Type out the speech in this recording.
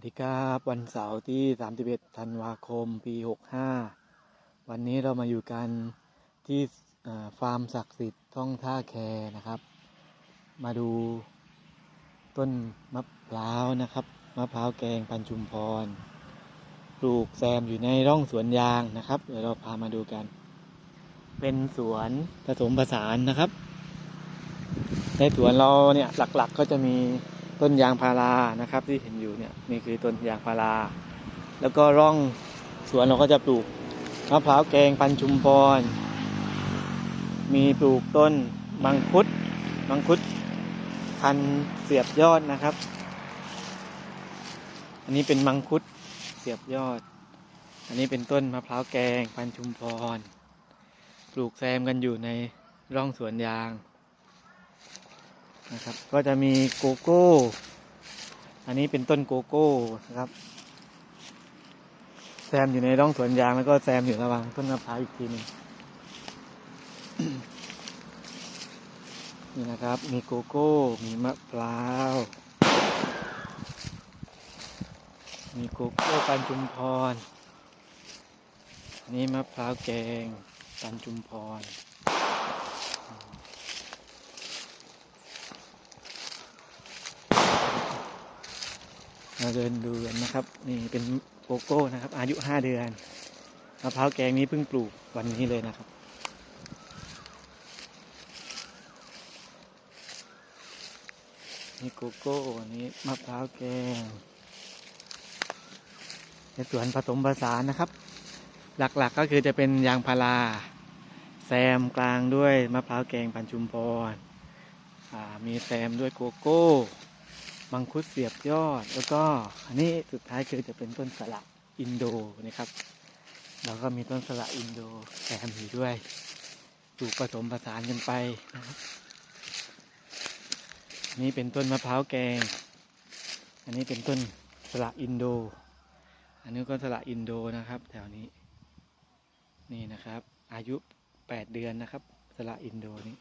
วัสดีครับวันเสาร์ที่ 31 ธันวาคม ปี 65 วันนี้เรามาอยู่กันที่ฟาร์มศักดิ์สิทธิ์ท่องท่าแคนะครับ มาดูต้นมะพร้าวนะครับ มะพร้าวแกงพันชุมพร ปลูกแซมอยู่ในร่องสวนยางนะครับ เดี๋ยวเราพามาดูกัน เป็นสวนผสมผสานนะครับ ในสวนเราเนี่ยหลักๆก็จะมี ต้นยางพารานะครับที่เห็นอยู่เนี่ยนี่คือต้นยางพารา แล้วก็ร่องสวนเราก็จะปลูกมะพร้าวแกงพันชุมพร มีปลูกต้นมังคุดมังคุดพันเสียบยอดนะครับ อันนี้เป็นมังคุดเสียบยอด อันนี้เป็นต้นมะพร้าวแกงพันชุมพร ปลูกแซมกันอยู่ในร่องสวนยาง นะครับ ก็จะมีโกโก้ อันนี้เป็นต้นโกโก้นะครับ แซมอยู่ในร่องสวนยางแล้วก็แซมอยู่ระหว่างต้นมะพร้าวอีกทีหนึ่งนี่นะครับ มีโกโก้ มีมะพร้าว มีโกโก้ปันจุมพรนนี้มะพร้าวแกงปันจุมพร มาเดินดูกันนะครับ นี่เป็นโกโก้นะครับ อายุห้าเดือนมะพร้าวแกงนี้เพิ่งปลูกวันนี้เลยนะครับนี่โกโก้อนี้มะพร้าวแกงในสวนผสมผสานนะครับ หลักๆก็คือจะเป็นยางพาราแซมกลางด้วยมะพร้าวแกงปันชุมพรอ่ามีแซมด้วยโกโก้ มังคุดเสียบยอด แล้วก็อันนี้สุดท้ายคือจะเป็นต้นสละอินโดนะครับ แล้วก็มีต้นสละอินโดแซมอยู่ด้วยปลูกผสมผสานกันไปนะครับนนี่เป็นต้นมะพร้าวแกง อันนี้เป็นต้นสละอินโด อันนี้ก็สละอินโดนะครับ แถวนี้ นี่นะครับ อายุแปดเดือนนะครับ สละอินโดนี้